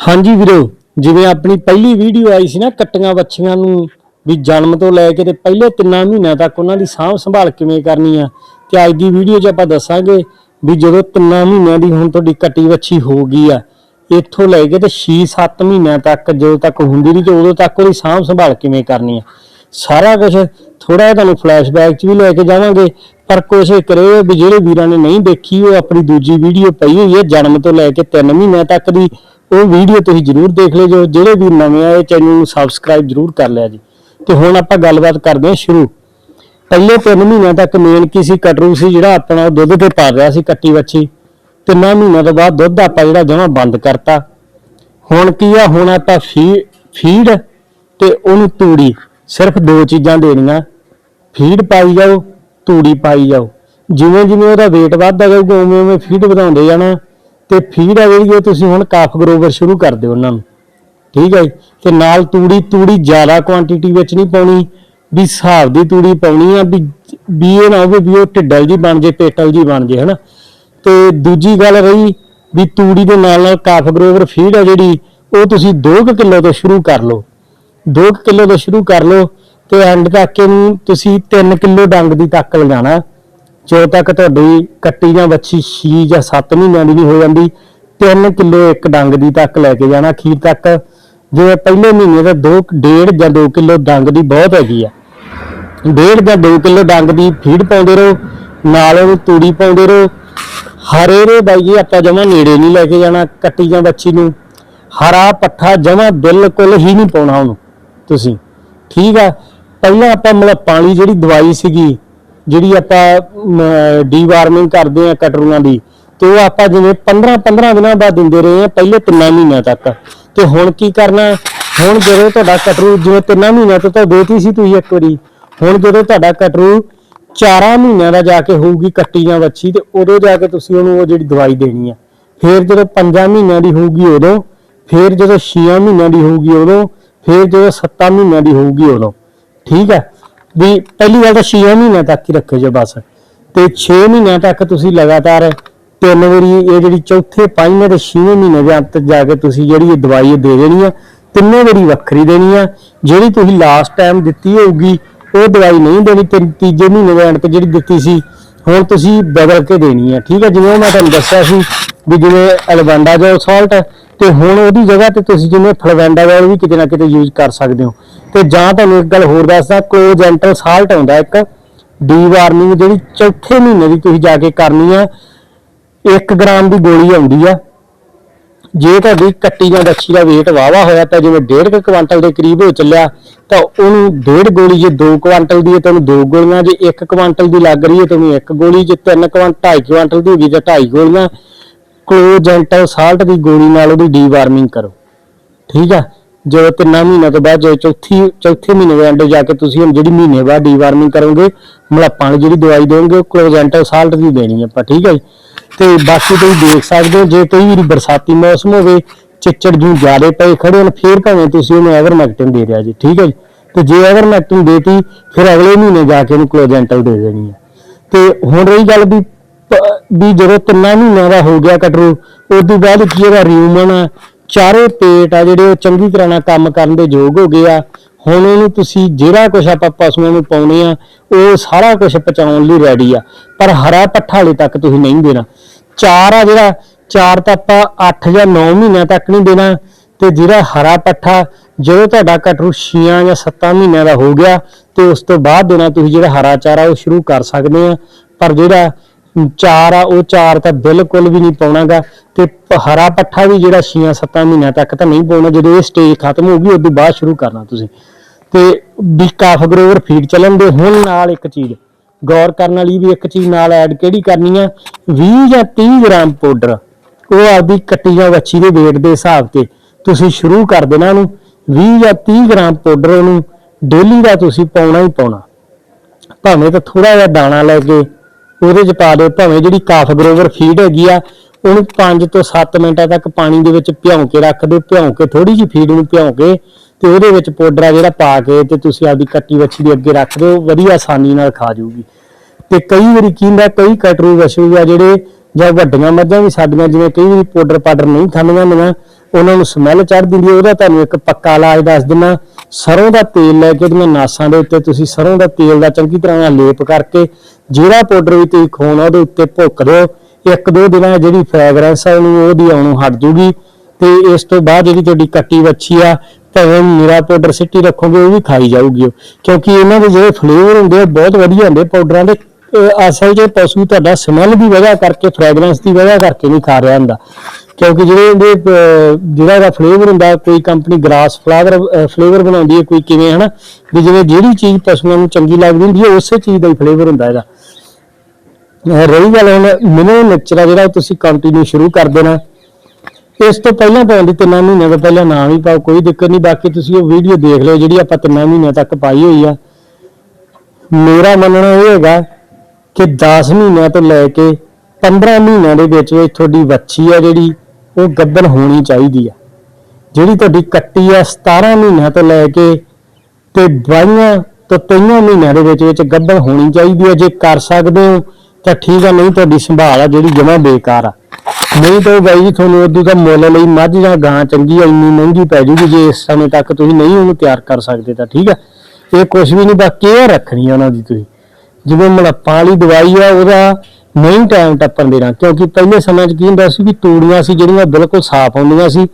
ਹਾਂਜੀ ਵੀਰੋ, ਜਿਵੇਂ ਆਪਣੀ ਪਹਿਲੀ ਵੀਡੀਓ ਆਈ ਸੀ ਨਾ ਕੱਟੀਆਂ ਵੱਛੀਆਂ ਨੂੰ ਵੀ ਜਨਮ ਤੋਂ ਲੈ ਕੇ ਤੇ ਪਹਿਲੇ ਤਿੰਨਾਂ ਮਹੀਨਿਆਂ ਤੱਕ ਉਹਨਾਂ ਦੀ ਸਾਂਭ ਸੰਭਾਲ ਕਿਵੇਂ ਕਰਨੀ ਆ, ਤੇ ਅੱਜ ਦੀ ਵੀਡੀਓ 'ਚ ਆਪਾਂ ਦੱਸਾਂਗੇ ਵੀ ਜਦੋਂ ਤਿੰਨਾਂ ਮਹੀਨਿਆਂ ਦੀ ਹੁਣ ਤੁਹਾਡੀ ਕੱਟੀ ਵੱਛੀ ਹੋ ਗਈ ਆ, ਇੱਥੋਂ ਲੈ ਕੇ ਤੇ 6-7 ਮਹੀਨਿਆਂ ਤੱਕ ਜਦੋਂ ਤੱਕ ਹੁੰਦੀ ਨਹੀਂ ਤੇ ਉਦੋਂ ਤੱਕ ਉਹਦੀ ਸਾਂਭ ਸੰਭਾਲ ਕਿਵੇਂ ਕਰਨੀ ਆ। ਸਾਰਾ ਕੁਝ ਥੋੜਾ ਜਿਹਾ ਤੁਹਾਨੂੰ ਫਲੈਸ਼ਬੈਕ 'ਚ ਵੀ ਲੈ ਕੇ ਜਾਵਾਂਗੇ, ਪਰ ਕੋਸ਼ਿਸ਼ ਕਰਿਓ ਵੀ ਜਿਹੜੇ ਵੀਰਾਂ ਨੇ ਨਹੀਂ ਦੇਖੀ, ਉਹ ਆਪਣੀ ਦੂਜੀ ਵੀਡੀਓ ਪਈ ਹੋਈ ਹੈ ਜਨਮ ਤੋਂ ਲੈ ਕੇ 3 ਮਹੀਨਿਆਂ ਤੱਕ ਦੀ ਉਹ ਵੀਡੀਓ ਤੁਸੀਂ ਜਰੂਰ ਦੇਖ ਲਿਓ ਜੋ ਜਿਹੜੇ ਵੀ ਨਵੇਂ ਆਏ, ਚੈਨਲ ਨੂੰ ਸਬਸਕ੍ਰਾਈਬ ਜਰੂਰ ਕਰ ਲਿਆ ਜੀ। ਤੇ ਹੁਣ ਆਪਾਂ ਗੱਲਬਾਤ ਕਰਦੇ ਹਾਂ ਸ਼ੁਰੂ। ਪਹਿਲੇ 3 ਮਹੀਨਿਆਂ ਤੱਕ ਮੇਨ ਕੀ ਸੀ? ਕਟਰੂ ਸੀ ਜਿਹੜਾ ਆਪਣਾ ਉਹ ਦੁੱਧ ਤੇ ਪਾ ਰਿਹਾ ਸੀ ਕੱਟੀ ਵੱਛੀ। ਤਿੰਨਾਂ ਮਹੀਨਿਆਂ ਤੋਂ ਬਾਅਦ ਦੁੱਧ ਆਪਾਂ ਜਿਹੜਾ ਜਮਾ ਬੰਦ ਕਰਤਾ। ਹੁਣ ਕੀ ਆ? ਹੁਣ ਆਪਾਂ ਫੀ- ਫੀਡ ਤੇ ਉਹਨੂੰ ਤੂੜੀ, ਸਿਰਫ ਦੋ ਚੀਜ਼ਾਂ ਦੇਣੀਆਂ। ਫੀਡ ਪਾਈ ਜਾਓ, ਤੂੜੀ ਪਾਈ ਜਾਓ। ਜਿਵੇਂ ਜਿਵੇਂ ਉਹਦਾ weight ਵੱਧਦਾ ਜਾਊਗਾ ਉਵੇਂ ਉਵੇਂ ਫੀਡ ਵਧਾਉਂਦੇ ਜਾਣਾ। ਤੇ ਫੀਡ ਆ ਜਿਹੜੀ ਉਹ ਤੁਸੀਂ ਹੁਣ ਕਾਫ ਗਰੋਵਰ ਸ਼ੁਰੂ ਕਰ ਦਿਓ ਉਹਨਾਂ ਨੂੰ। ਠੀਕ ਹੈ ਜੀ? ਤੇ ਨਾਲ ਤੂੜੀ ਤੂੜੀ ਜ਼ਿਆਦਾ ਕੁਆਂਟੀਟੀ ਵਿੱਚ ਨਹੀਂ ਪਾਉਣੀ, ਵੀ ਹਿਸਾਬ ਦੀ ਤੂੜੀ ਪਾਉਣੀ ਆ, ਵੀ ਵੀ ਇਹ ਨਾ ਹੋਵੇ ਵੀ ਉਹ ਢਿੱਡਲ ਜੀ ਬਣ ਜੇ, ਪੇਟਲ ਜੀ ਬਣ ਜੇ, ਹਨਾ? ਤੇ ਦੂਜੀ ਗੱਲ ਰਹੀ ਵੀ ਤੂੜੀ ਦੇ ਨਾਲ ਨਾਲ ਕਾਫ ਗਰੋਵਰ ਫੀਡ ਆ ਜਿਹੜੀ, ਉਹ ਤੁਸੀਂ 2 ਕਿਲੋ ਤੋਂ ਸ਼ੁਰੂ ਕਰ ਲਓ। 2 ਕਿਲੋ ਤੋਂ ਸ਼ੁਰੂ ਕਰ ਲਓ ਤੇ ਐਂਡ ਤੱਕ ਇਹਨੂੰ ਤੁਸੀਂ 3 ਕਿਲੋ ਡੰਗ ਦੀ ਤੱਕ ਲਿਜਾਣਾ ਜਦੋਂ ਤੱਕ ਤੁਹਾਡੀ ਕੱਟੀ ਜਾਂ ਵੱਛੀ 6 ਜਾਂ 7 ਮਹੀਨਿਆਂ ਦੀ ਨਹੀਂ ਹੋ ਜਾਂਦੀ 3 ਕਿਲੋ ਇੱਕ ਡੰਗ ਦੀ ਤੱਕ ਲੈ ਕੇ ਜਾਣਾ ਅਖੀਰ ਤੱਕ। ਜਿਵੇਂ ਪਹਿਲੇ ਮਹੀਨੇ ਦਾ 2 1.5 ਜਾਂ 2 ਕਿਲੋ ਡੰਗ ਦੀ ਬਹੁਤ ਹੈਗੀ ਆ। ਡੇਢ ਜਾਂ 2 ਕਿਲੋ ਡੰਗ ਦੀ ਫੀਡ ਪਾਉਂਦੇ ਰਹੋ, ਨਾਲ ਉਹਨੂੰ ਤੂੜੀ ਪਾਉਂਦੇ ਰਹੋ। ਹਰੇ ਰੇ ਬਾਈ ਜੀ ਆਪਾਂ ਜਮਾ ਨੇੜੇ ਨਹੀਂ ਲੈ ਕੇ ਜਾਣਾ ਕੱਟੀ ਜਾਂ ਬੱਚੀ ਨੂੰ। ਹਰਾ ਪੱਠਾ ਜਮਾ ਬਿਲਕੁਲ ਹੀ ਨਹੀਂ ਪਾਉਣਾ ਉਹਨੂੰ ਤੁਸੀਂ। ਠੀਕ ਆ, ਪਹਿਲਾਂ ਆਪਾਂ ਮਤਲਬ ਪਾਣੀ ਜਿਹੜੀ ਦਵਾਈ ਸੀਗੀ ਜਿਹੜੀ ਆਪਾਂ ਡੀਵਾਰਮਿੰਗ ਕਰਦੇ ਆ ਕਟਰੂਆਂ ਦੀ, ਤੇ ਉਹ ਆਪਾਂ ਜਿਵੇਂ 15 15 ਦਿਨਾਂ ਬਾਅਦ ਦਿੰਦੇ ਰਹੇ ਆ ਪਹਿਲੇ ਤਿੰਨਾਂ ਮਹੀਨਿਆਂ ਤੱਕ। ਤੇ ਹੁਣ ਕੀ ਕਰਨਾ ਹੁਣ ਜਦੋਂ ਤੁਹਾਡਾ ਕਟਰੂ ਜਿਵੇਂ ਤਿੰਨਾਂ ਮਹੀਨਿਆਂ ਤੋਂ ਤਾਂ ਦੇਤੀ ਸੀ ਤੁਸੀਂ ਇੱਕ ਵਾਰੀ, ਹੁਣ ਜਦੋਂ ਤੁਹਾਡਾ ਕਟਰੂ ਚਾਰਾਂ ਮਹੀਨਿਆਂ ਦਾ ਜਾ ਕੇ ਹੋਊਗੀ ਕੱਟੀ ਜਾਂ ਵੱਛੀ, ਤੇ ਉਦੋਂ ਜਾ ਕੇ ਤੁਸੀਂ ਉਹਨੂੰ ਉਹ ਜਿਹੜੀ ਦਵਾਈ ਦੇਣੀ ਆ ਫਿਰ ਜਦੋਂ ਪੰਜਾਂ ਮਹੀਨਿਆਂ ਦੀ ਹੋਊਗੀ ਉਦੋਂ, ਫਿਰ ਜਦੋਂ 6 ਮਹੀਨਿਆਂ ਦੀ ਹੋਊਗੀ ਉਦੋਂ, ਫਿਰ ਜਦੋਂ 7 ਮਹੀਨਿਆਂ ਦੀ ਹੋਊਗੀ ਉਦੋਂ। ਠੀਕ ਹੈ? ਵੀ ਪਹਿਲੀ ਗੱਲ ਤਾਂ 6 ਮਹੀਨਿਆਂ ਤੱਕ ਹੀ ਰੱਖਿਓ ਜੇ ਬਸ। ਤੇ 6 ਮਹੀਨਿਆਂ ਤੱਕ ਤੁਸੀਂ ਲਗਾਤਾਰ ਤਿੰਨ ਵਾਰੀ ਇਹ ਜਿਹੜੀ ਚੌਥੇ ਪੰਜਵੇਂ ਤੇ ਛੇਵੇਂ ਮਹੀਨੇ ਦੇ ਅੰਤ ਜਾ ਕੇ ਤੁਸੀਂ ਜਿਹੜੀ ਇਹ ਦਵਾਈ ਦੇ ਦੇਣੀ ਆ, ਤਿੰਨੇ ਵਾਰੀ ਵੱਖਰੀ ਦੇਣੀ ਆ। ਜਿਹੜੀ ਤੁਸੀਂ ਲਾਸਟ ਟਾਈਮ ਦਿੱਤੀ ਹੋਊਗੀ, ਉਹ ਦਵਾਈ ਨਹੀਂ ਦੇਣੀ ਤੇ ਤੀਜੇ ਮਹੀਨੇ ਦੇ ਅੰਤ ਜਿਹੜੀ ਦਿੱਤੀ ਸੀ ਹੁਣ ਤੁਸੀਂ ਬਦਲ ਕੇ ਦੇਣੀ ਹੈ, ਠੀਕ ਹੈ? ਜਿਵੇਂ ਮੈਂ ਤੁਹਾਨੂੰ ਦੱਸਿਆ ਸੀ ਵੀ ਜਿਵੇਂ ਐਲਵੈਂਡਾ ਜੋ ਸਾਲਟ ਤੇ ਹੁਣ ਉਹਦੀ ਜਗ੍ਹਾ ਤੇ ਤੁਸੀਂ ਜਿਵੇਂ ਫਲਵੈਂਡਾ ਦਾ ਵੀ ਕਿਤੇ ਨਾ ਕਿਤੇ ਯੂਜ਼ ਕਰ ਸਕਦੇ ਹੋ। ਤੇ ਜਾਂ ਤੁਹਾਨੂੰ ਇੱਕ ਗੱਲ ਹੋਰ ਦੱਸਦਾ ਕੋਜੈਂਟਲ ਸਾਲਟ ਆਉਂਦਾ ਇੱਕ ਡੀ ਡੀਵਾਰਮਿੰਗ ਜਿਹੜੀ ਚੌਥੇ ਮਹੀਨੇ ਦੀ ਤੁਸੀਂ ਜਾ ਕੇ ਕਰਨੀ ਆ 1 ਗ੍ਰਾਮ ਦੀ ਗੋਲੀ ਆਉਂਦੀ ਆ ਜੇ ਤੁਹਾਡੀ ਕੱਟੀ ਜਾਂ ਵੱਛੀ ਦਾ weight ਵਾਵਾ ਹੋਇਆ ਤਾਂ ਜਿਵੇਂ 1.5 ਕੁਆਂਟਲ ਦੇ ਕਰੀਬ ਹੋ ਚੱਲਿਆ, ਤਾਂ ਉਹਨੂੰ 1.5 ਗੋਲੀ ਜੇ 2 ਕੁਆਂਟਲ ਦੀ ਹੈ ਤਾਂ 2 ਗੋਲੀਆਂ, ਜੇ 1 ਕੁਆਂਟਲ ਦੀ ਲੱਗ ਰਹੀ ਹੈ ਤਾਂ 1 ਗੋਲੀ, ਜੇ 3 ਕੁਆਂਟਲ 2.5 ਕੁਆਂਟਲ ਦੀ ਹੋ ਤਾਂ 2.5 ਗੋਲੀਆਂ। ਕਲੋਜੈਂਟਲ ਸਾਲਟ ਦੀ ਗੋਲੀ ਨਾਲ ਉਹਦੀ ਡੀਵਾਰਮਿੰਗ ਕਰੋ। ਠੀਕ ਆ? ਜਦੋਂ ਤਿੰਨਾਂ ਮਹੀਨਿਆਂ ਤੋਂ ਬਾਅਦ, ਜਦੋਂ ਚੌਥੀ, ਚੌਥੇ ਮਹੀਨੇ ਦੇ ਅੰਦਰ ਜਾ ਕੇ ਤੁਸੀਂ ਹੁਣ ਜਿਹੜੀ ਮਹੀਨੇ ਬਾਅਦ ਡੀਵਾਰਮਿੰਗ ਕਰੋਗੇ ਮਲਾਪਾਂ ਵਾਲੀ ਜਿਹੜੀ ਦਵਾਈ ਦੇਵੋਗੇ, ਉਹ ਕਲੋਜੈਂਟਲ ਸਾਲਟ ਦੀ ਦੇਣੀ ਆਪਾਂ, ਠੀਕ ਹੈ ਜੀ? ਤੇ ਬਾਕੀ ਤੁਸੀਂ ਦੇਖ ਸਕਦੇ ਹੋ, ਜੇ ਕਈ ਵਾਰੀ ਬਰਸਾਤੀ ਮੌਸਮ ਹੋਵੇ, ਚਿੱਚੜ ਜੂ ਜ਼ਿਆਦੇ ਪਏ ਖੜੇ ਹੋਣ, ਫੇਰ ਭਾਵੇਂ ਤੁਸੀਂ ਉਹਨੂੰ ਐਵਰਮੈਕਟਿਨ ਦੇ ਦਿਆ ਜੀ, ਠੀਕ ਹੈ ਜੀ? ਤੇ ਜੇ ਐਵਰਮੈਕਟਿਨ ਦੇਤੀ, ਫਿਰ ਅਗਲੇ ਮਹੀਨੇ ਜਾ ਕੇ ਉਹਨੂੰ ਕਲੋਜੈਂਟਲ ਦੇ ਦੇਣੀ ਹੈ। ਤੇ ਹੁਣ ਰਹੀ ਗੱਲ ਵੀ ਵੀ ਜਦੋਂ ਤਿੰਨਾਂ ਮਹੀਨਿਆਂ ਦਾ ਹੋ ਗਿਆ ਕਟਰੂ, ਉਸ ਤੋਂ ਬਾਅਦ ਕੀ ਇਹਦਾ ਰਿਊਮਨ ਆ? ਚਾਰੇ ਪੇਟ ਆ ਜਿਹੜੇ ਉਹ ਚੰਗੀ ਤਰ੍ਹਾਂ ਨਾਲ ਕੰਮ ਕਰਨ ਦੇ ਯੋਗ ਹੋ ਗਏ ਆ। ਹੁਣ ਉਹਨੂੰ ਤੁਸੀਂ ਜਿਹੜਾ ਕੁਝ ਆਪਾਂ ਪਸ਼ੂਆਂ ਨੂੰ ਪਾਉਣੇ ਆ ਉਹ ਸਾਰਾ ਕੁਝ ਪਚਾਉਣ ਲਈ ਰੈਡੀ ਆ। ਪਰ ਹਰਾ ਪੱਠਾ ਹਾਲੇ ਤੱਕ ਤੁਸੀਂ ਨਹੀਂ ਦੇਣਾ। ਚਾਰ ਆ ਜਿਹੜਾ, ਚਾਰ ਤਾਂ ਆਪਾਂ 8 ਜਾਂ 9 ਮਹੀਨਿਆਂ ਤੱਕ ਨਹੀਂ ਦੇਣਾ। ਤੇ ਜਿਹੜਾ ਹਰਾ ਪੱਠਾ, ਜਦੋਂ ਤੁਹਾਡਾ ਕਟਰੂ 6 ਜਾਂ 7 ਮਹੀਨਿਆਂ ਦਾ ਹੋ ਗਿਆ, ਤੇ ਉਸ ਤੋਂ ਬਾਅਦ ਦੇਣਾ ਤੁਸੀਂ ਜਿਹੜਾ ਹਰਾ ਚਾਰਾ ਉਹ ਸ਼ੁਰੂ ਕਰ ਸਕਦੇ ਆ। ਪਰ ਜਿਹੜਾ ਚਾਰ ਆ, ਉਹ ਚਾਰ ਤਾਂ ਬਿਲਕੁਲ ਵੀ ਨਹੀਂ ਪਾਉਣਾਗਾ। ਤੇ ਹਰਾ ਪੱਠਾ ਵੀ ਜਿਹੜਾ 6-7 ਮਹੀਨਿਆਂ ਤੱਕ ਤਾਂ ਨਹੀਂ ਪਾਉਣਾ, ਜਦੋਂ ਇਹ ਸਟੇਜ ਖਤਮ ਹੋ ਗਈ ਤੋਂ ਬਾਅਦ ਸ਼ੁਰੂ ਕਰਨਾ ਤੁਸੀਂ। ਤੇ ਵੀ ਕਾਫ ਗਰੋਵਰ ਫੀਡ ਚੱਲਣ ਦੇ, ਹੁਣ ਨਾਲ ਇੱਕ ਚੀਜ਼, ਗੌਰ ਕਰਨ ਵਾਲੀ ਵੀ ਇੱਕ ਚੀਜ਼ ਨਾਲ ਐਡ ਕਿਹੜੀ ਕਰਨੀ ਆ? 20 ਜਾਂ 30 ਗ੍ਰਾਮ ਪਾਊਡਰ ਉਹ ਆਪਦੀ ਕੱਟੀ ਜਾਂ ਵੱਛੀ ਦੇ weight ਦੇ ਹਿਸਾਬ ਤੇ ਤੁਸੀਂ ਸ਼ੁਰੂ ਕਰ ਦੇਣਾ ਉਹਨੂੰ। 20 ਜਾਂ 30 ਗ੍ਰਾਮ ਪਾਊਡਰ ਉਹਨੂੰ ਡੇਲੀ ਦਾ ਤੁਸੀਂ ਪਾਉਣਾ ਹੀ ਪਾਉਣਾ। ਭਾਵੇਂ ਤਾਂ ਥੋੜਾ ਜਿਹਾ ਦਾਣਾ ਲੈ ਕੇ ਉਹਦੇ ਚ ਪਾ ਦਿਓ, ਭਾਵੇਂ ਜਿਹੜੀ ਕਾਫ ਗਰੋਵਰ ਫੀਡ ਹੈਗੀ ਆ, ਉਹਨੂੰ 5 ਤੋਂ 7 ਮਿੰਟਾਂ ਤੱਕ ਪਾਣੀ ਦੇ ਵਿੱਚ ਭਿਉਂ ਕੇ ਰੱਖ ਦਿਓ, ਭਿਉਂ ਕੇ ਥੋੜੀ ਜਿਹੀ ਫੀਡ ਨੂੰ ਭਿਉਂ ਕੇ, ਤੇ ਉਹਦੇ ਵਿੱਚ ਪਾਊਡਰ ਆ ਜਿਹੜਾ ਪਾ ਕੇ ਤੇ ਤੁਸੀਂ ਆਪਦੀ ਕੱਟੀ ਵੱਛੀ ਦੇ ਅੱਗੇ ਰੱਖ ਦਿਓ, ਵਧੀਆ ਆਸਾਨੀ ਨਾਲ ਖਾ ਜਾਊਗੀ। ਤੇ ਕਈ ਵਾਰੀ ਕੀ ਹੁੰਦਾ, ਕਈ ਕਟਰੂ ਵਸ਼ੂ ਆ ਜਿਹੜੇ, ਜਾਂ ਵੱਡੀਆਂ ਮੱਝਾਂ ਵੀ ਸਾਡੀਆਂ, ਜਿਵੇਂ ਕਈ ਵਾਰੀ ਪਾਊਡਰ ਪਾਡਰ ਨਹੀਂ ਖਾਂਦੀਆਂ ਹੁੰਦੀਆਂ, ਉਹਨਾਂ ਨੂੰ ਸਮੈਲ ਚੜ ਦਿੰਦੀ ਉਹਦਾ ਤੁਹਾਨੂੰ ਇੱਕ ਪੱਕਾ ਇਲਾਜ ਦੱਸ ਦਿੰਦਾ, ਸਰੋਂ ਦਾ ਤੇਲ ਲੈ ਕੇ ਉਹਦੀਆਂ ਨਾਸਾਂ ਦੇ ਉੱਤੇ ਤੁਸੀਂ ਸਰੋਂ ਦਾ ਤੇਲ ਦਾ ਚੰਗੀ ਤਰ੍ਹਾਂ ਨਾਲ ਲੇਪ ਕਰਕੇ ਜਿਹੜਾ ਪਾਊਡਰ ਵੀ ਤੁਸੀਂ ਖਵਾਉਣਾ ਉਹਦੇ ਉੱਤੇ ਭੁੱਕ ਦਿਓ। ਇੱਕ ਦੋ ਦਿਨਾਂ ਜਿਹੜੀ ਫ੍ਰੈਗਰੈਂਸ ਆ, ਉਹਨੂੰ ਉਹਦੀ ਆਉਣੋਂ ਹਟ ਜੂਗੀ। ਤੇ ਇਸ ਤੋਂ ਬਾਅਦ ਜਿਹੜੀ ਤੁਹਾਡੀ ਕੱਟੀ ਵੱਛੀ ਆ, ਭਾਵੇਂ ਮੇਰਾ ਪਾਊਡਰ ਸਿੱਟੀ ਰੱਖੋਗੇ, ਉਹ ਵੀ ਖਾਈ ਜਾਊਗੀ ਉਹ। ਕਿਉਂਕਿ ਇਹਨਾਂ ਦੇ ਜਿਹੜੇ ਫਲੇਵਰ ਹੁੰਦੇ ਆ ਬਹੁਤ ਵਧੀਆ ਹੁੰਦੇ ਪਾਊਡਰਾਂ ਦੇ। ਅਸਲ 'ਚ ਪਸ਼ੂ ਤੁਹਾਡਾ ਸਮੈਲ ਦੀ ਵਜ੍ਹਾ ਕਰਕੇ ਫ੍ਰੈਗਰੈਂਸ ਦੀ ਵਜ੍ਹਾ ਕਰਕੇ ਨਹੀਂ ਖਾ ਰਿਹਾ ਹੁੰਦਾ। ਕਿਉਂਕਿ ਜਿਹੜੇ ਇਹਦੇ ਜਿਹੜਾ ਇਹਦਾ ਫਲੇਵਰ ਹੁੰਦਾ, ਕੋਈ ਕੰਪਨੀ ਗ੍ਰਾਸ ਫਲਾਵਰ ਫਲੇਵਰ ਬਣਾਉਂਦੀ ਹੈ, ਕੋਈ ਕਿਵੇਂ, ਹਨਾ? ਵੀ ਜਿਵੇਂ ਜਿਹੜੀ ਚੀਜ਼ ਪਸ਼ੂਆਂ ਨੂੰ ਚੰਗੀ ਲੱਗਦੀ ਹੁੰਦੀ ਹੈ, ਉਸੇ ਚੀਜ਼ ਦਾ ਹੀ ਫਲੇਵਰ ਹੁੰਦਾ ਇਹਦਾ। ਰਹੀ ਗੱਲ ਹੁਣ ਮਿਨਰਲ ਲੈਕਚਰ ਆ ਜਿਹੜਾ ਉਹ ਤੁਸੀਂ ਕੰਟੀਨਿਊ ਸ਼ੁਰੂ ਕਰ ਦੇਣਾ। ਇਸ ਤੋਂ ਪਹਿਲਾਂ ਪਾਉਣ ਦੀ ਤਿੰਨਾਂ ਮਹੀਨਿਆਂ ਤੋਂ ਪਹਿਲਾਂ ਨਾ ਵੀ ਪਾਓ, ਕੋਈ ਦਿੱਕਤ ਨਹੀਂ। ਬਾਕੀ ਤੁਸੀਂ ਉਹ ਵੀਡੀਓ ਦੇਖ ਲਿਓ ਜਿਹੜੀ ਆਪਾਂ ਤਿੰਨਾਂ ਮਹੀਨਿਆਂ ਤੱਕ ਪਾਈ ਹੋਈ ਆ। ਮੇਰਾ ਮੰਨਣਾ ਇਹ ਹੈਗਾ ਕਿ 10 ਮਹੀਨਿਆਂ ਤੋਂ ਲੈ ਕੇ 15 ਮਹੀਨਿਆਂ ਦੇ ਵਿੱਚ ਵਿੱਚ ਤੁਹਾਡੀ ਵੱਛੀ ਆ ਜਿਹੜੀ, ਉਹ ਗੱਭਣ ਹੋਣੀ ਚਾਹੀਦੀ ਆ। ਜਿਹੜੀ ਤੁਹਾਡੀ ਕੱਟੀ ਆ 17 ਮਹੀਨਿਆਂ ਤੋਂ ਲੈ ਕੇ ਤੇ 22 ਤੋਂ 23 ਮਹੀਨਿਆਂ ਦੇ ਵਿੱਚ ਵਿੱਚ ਗੱਭਣ ਹੋਣੀ ਚਾਹੀਦੀ ਹੈ ਜੇ ਕਰ ਸਕਦੇ ਹੋ ਤਾਂ ਠੀਕ ਆ, ਨਹੀਂ ਤੁਹਾਡੀ ਸੰਭਾਲ ਆ, ਜਿਹੜੀ ਜਮਾ ਬੇਕਾਰ ਆ। ਨਹੀਂ ਤਾਂ ਬਾਈ ਜੀ, ਤੁਹਾਨੂੰ ਉਦੋਂ ਦਾ ਮੁੱਲ ਲਈ ਮੱਝ ਜਾਂ ਗਾਂ ਚੰਗੀ ਆ, ਇੰਨੀ ਮਹਿੰਗੀ ਪੈ ਜੂਗੀ, ਜੇ ਇਸ ਸਮੇਂ ਤੱਕ ਤੁਸੀਂ ਨਹੀਂ ਉਹਨੂੰ ਤਿਆਰ ਕਰ ਸਕਦੇ ਤਾਂ ਠੀਕ ਆ। ਇਹ ਕੁਝ ਵੀ ਨਹੀਂ ਬਸ ਕੇਅਰ ਰੱਖਣੀ ਆ ਉਹਨਾਂ ਦੀ ਤੁਸੀਂ। ਜਿਵੇਂ ਮਲੱਪਾਂ ਵਾਲੀ ਦਵਾਈ ਆ, ਉਹਦਾ ਨਹੀਂ ਟਾਈਮ ਟੱਪਣ ਦੇਣਾ, ਕਿਉਂਕਿ ਪਹਿਲੇ ਸਮੇਂ 'ਚ ਕੀ ਹੁੰਦਾ ਸੀ ਵੀ ਤੂੜੀਆਂ ਸੀ, ਜਿਹੜੀਆਂ ਬਿਲਕੁਲ ਸਾਫ਼ ਹੁੰਦੀਆਂ ਸੀ।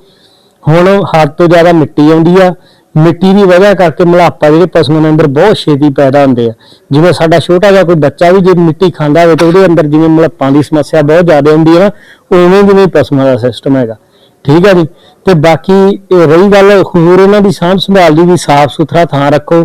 ਹੁਣ ਹੱਦ ਤੋਂ ਜ਼ਿਆਦਾ ਮਿੱਟੀ ਆਉਂਦੀ ਆ ਮਿੱਟੀ ਦੀ ਵਜ੍ਹਾ ਕਰਕੇ ਮਲਾਪਾ ਜਿਹੜੇ ਪਸ਼ੂਆਂ ਦੇ ਅੰਦਰ ਬਹੁਤ ਛੇਤੀ ਪੈਦਾ ਹੁੰਦੇ ਆ। ਜਿਵੇਂ ਸਾਡਾ ਛੋਟਾ ਜਿਹਾ ਕੋਈ ਬੱਚਾ ਵੀ ਜੇ ਮਿੱਟੀ ਖਾਂਦਾ ਹੋਵੇ ਤਾਂ ਉਹਦੇ ਅੰਦਰ ਜਿਵੇਂ ਮਲਾਪਾਂ ਦੀ ਸਮੱਸਿਆ ਬਹੁਤ ਜ਼ਿਆਦਾ ਹੁੰਦੀ ਹੈ ਨਾ, ਉਵੇਂ ਜਿਵੇਂ ਪਸ਼ੂਆਂ ਦਾ ਸਿਸਟਮ ਹੈਗਾ। ਠੀਕ ਹੈ ਜੀ? ਤੇ ਬਾਕੀ ਰਹੀ ਗੱਲ, ਹੋਰ ਉਹਨਾਂ ਦੀ ਸਾਂਭ ਸੰਭਾਲ ਦੀ ਵੀ ਸਾਫ਼ ਸੁਥਰਾ ਥਾਂ ਰੱਖੋ।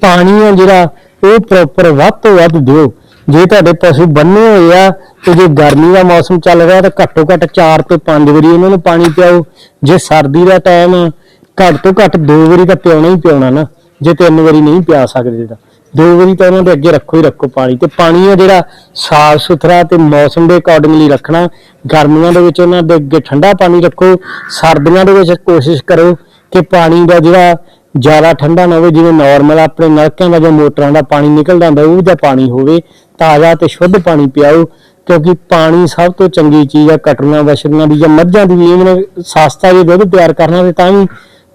ਪਾਣੀ ਆ ਜਿਹੜਾ, ਉਹ ਪ੍ਰੋਪਰ ਵੱਧ ਤੋਂ ਵੱਧ ਦਿਓ। ਜੇ ਤੁਹਾਡੇ ਪਸ਼ੂ ਬੰਨੇ ਹੋਏ ਆ ਤੇ ਜੇ ਗਰਮੀ ਦਾ ਮੌਸਮ ਚੱਲ ਰਿਹਾ ਤਾਂ ਘੱਟੋ ਘੱਟ 4 ਤੋਂ 5 ਵਾਰੀ ਉਹਨਾਂ ਨੂੰ ਪਾਣੀ ਪਿਆਓ। ਜੇ ਸਰਦੀ ਦਾ ਟਾਈਮ ਆ ਘੱਟ ਤੋਂ ਘੱਟ ਦੋ ਵਾਰੀ ਤਾਂ ਪਿਆਉਣਾ ਹੀ ਪਿਆਉਣਾ ਨਾ, ਜੇ ਤਿੰਨ ਵਾਰੀ ਨਹੀਂ ਪਿਆ ਸਕਦੇ ਤਾਂ। ਦੋ ਵਾਰੀ ਤਾਂ ਉਹਨਾਂ ਦੇ ਅੱਗੇ ਰੱਖੋ ਹੀ ਰੱਖੋ ਪਾਣੀ ਤੇ। ਪਾਣੀ ਆ ਜਿਹੜਾ ਸਾਫ਼ ਸੁਥਰਾ ਤੇ ਮੌਸਮ ਦੇ ਅਕੋਰਡਿੰਗਲੀ ਰੱਖਣਾ, ਗਰਮੀਆਂ ਦੇ ਵਿੱਚ ਉਹਨਾਂ ਦੇ ਅੱਗੇ ਠੰਡਾ ਪਾਣੀ ਰੱਖੋ, ਸਰਦੀਆਂ ਦੇ ਵਿੱਚ ਕੋਸ਼ਿਸ਼ ਕਰੋ ਕਿ ਪਾਣੀ ਦਾ ਜਿਹੜਾ ਜ਼ਿਆਦਾ ਠੰਡਾ ਨਾ ਹੋਵੇ, ਜਿਵੇਂ ਨਾਰਮਲ ਆਪਣੇ ਨਲਕਿਆਂ ਦਾ ਜਾਂ ਮੋਟਰਾਂ ਦਾ ਪਾਣੀ ਨਿਕਲਦਾ ਹੁੰਦਾ, ਉਹ ਜਿਹਾ ਪਾਣੀ ਹੋਵੇ, ਤਾਜ਼ਾ ਤੇ ਸ਼ੁੱਧ ਪਾਣੀ ਪਿਆਓ, ਕਿਉਂਕਿ ਪਾਣੀ ਸਭ ਤੋਂ ਚੰਗੀ ਚੀਜ਼ ਆ, ਕਟਰੀਆਂ ਵਛੜੀਆਂ ਦੀ ਜਾਂ ਮੱਝਾਂ ਦੀ ਵੀ even ਸਸਤਾ ਜੇ ਦੁੱਧ ਤਿਆਰ ਕਰਨਾ ਤੇ ਤਾਂ ਵੀ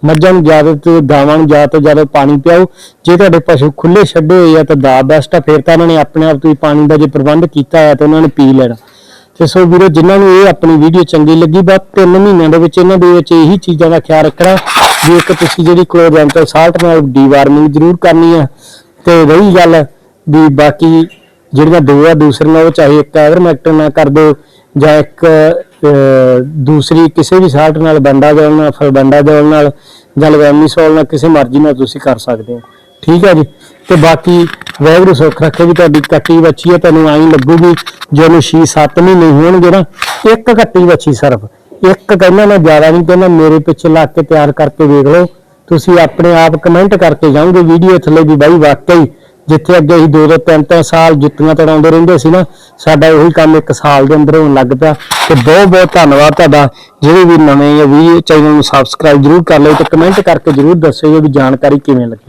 ਮੱਝਾਂ ਨੂੰ ਜ਼ਿਆਦਾ ਤੋਂ ਗਾਵਾਂ ਨੂੰ ਜ਼ਿਆਦਾ ਤੋਂ ਜ਼ਿਆਦਾ ਪਾਣੀ ਪਿਆਓ। ਜੇ ਤੁਹਾਡੇ ਪਸ਼ੂ ਖੁੱਲੇ ਛੱਡੇ ਹੋਏ ਆ ਤਾਂ ਦਾ ਬੈਸਟ ਆ, ਫਿਰ ਤਾਂ ਉਹਨਾਂ ਨੇ ਆਪਣੇ ਆਪ ਤੋਂ ਹੀ ਪਾਣੀ ਦਾ ਜੇ ਪ੍ਰਬੰਧ ਕੀਤਾ ਹੈ ਤਾਂ ਉਹਨਾਂ ਨੇ ਪੀ ਲੈਣਾ। ਤੇ ਸੋ ਵੀਰੋ, ਜਿਨ੍ਹਾਂ ਨੂੰ ਇਹ ਆਪਣੀ ਵੀਡੀਓ ਚੰਗੀ ਲੱਗੀ, ਬਸ 3 ਮਹੀਨਿਆਂ ਦੇ ਵਿੱਚ ਇਹਨਾਂ ਦੇ ਵਿੱਚ ਇਹੀ ਚੀਜ਼ਾਂ ਦਾ ਖਿਆਲ ਰੱਖਣਾ। ਵੀ ਇੱਕ ਤੁਸੀਂ ਜਿਹੜੀ ਕਲੋਰੈਂਟਲ ਸਾਲਟ ਨਾਲ ਡੀਵਾਰਮਿੰਗ ਜ਼ਰੂਰ ਕਰਨੀ ਆ, ਤੇ ਰਹੀ ਗੱਲ ਵੀ ਬਾਕੀ ਜਿਹੜੀਆਂ ਦੋ ਆ ਦੂਸਰੀਆਂ ਉਹ ਚਾਹੇ ਇੱਕ ਐਵਰਮੈਕਟਨ ਨਾ ਕਰ ਦਿਓ ਜਾਂ ਇੱਕ ਦੂਸਰੀ ਕਿਸੇ ਵੀ ਸਾਲਟ ਨਾਲ ਬੰਡਾ ਜੋਲ ਨਾਲ ਫਲਬੰਡਾ ਜੋਲ ਨਾਲ, ਜਾਂ ਲਵੈਮੀਸੋਲ ਨਾਲ ਕਿਸੇ ਮਰਜ਼ੀ ਨਾਲ ਤੁਸੀਂ ਕਰ ਸਕਦੇ ਹੋ। ਠੀਕ ਹੈ ਜੀ? ਤੇ ਬਾਕੀ ਵੈਗਰੂ ਸੁੱਖ ਰੱਖੇ ਵੀ ਤੁਹਾਡੀ ਕੱਟੀ ਬੱਚੀ ਹੈ, ਤੁਹਾਨੂੰ ਆਈ ਲੱਗੂਗੀ, ਜੇ ਉਹਨੂੰ 6-7 ਮਹੀਨੇ ਹੋਣਗੇ ਨਾ, ਇੱਕ ਕੱਟੀ ਬੱਚੀ ਸਿਰਫ। ਇੱਕ ਕਹਿੰਦਾ ਮੈਂ ਜ਼ਿਆਦਾ ਨਹੀਂ ਕਹਿੰਦਾ, ਮੇਰੇ ਪਿੱਛੇ ਲੱਗ ਕੇ ਤਿਆਰ ਕਰਕੇ ਵੇਖ ਲਓ। ਤੁਸੀਂ ਆਪਣੇ ਆਪ ਕਮੈਂਟ ਕਰਕੇ ਜਾਓਗੇ, ਵੀਡੀਓ ਥੱਲੇ ਵੀ ਬਾਈ ਵਾਕਈ ਜਿੱਥੇ ਅੱਗੇ ਅਸੀਂ ਦੋ ਦੋ ਤਿੰਨ ਤਿੰਨ ਸਾਲ ਜੁੱਤੀਆਂ ਤੜਾਉਂਦੇ ਰਹਿੰਦੇ ਸੀ ਨਾ, ਸਾਡਾ ਉਹੀ ਕੰਮ ਇੱਕ ਸਾਲ ਦੇ ਅੰਦਰ ਹੋਣ ਲੱਗ ਪਿਆ। ਤੇ ਬਹੁਤ ਬਹੁਤ ਧੰਨਵਾਦ ਤੁਹਾਡਾ। ਜਿਹੜੇ ਵੀ ਨਵੇਂ ਆ ਵੀ ਚੈਨਲ ਨੂੰ ਸਬਸਕ੍ਰਾਈਬ ਜਰੂਰ ਕਰ ਲਓ ਤੇ ਕਮੈਂਟ ਕਰਕੇ ਜਰੂਰ ਦੱਸਿਓ ਵੀ ਜਾਣਕਾਰੀ ਕਿਵੇਂ ਲੱਗੀ।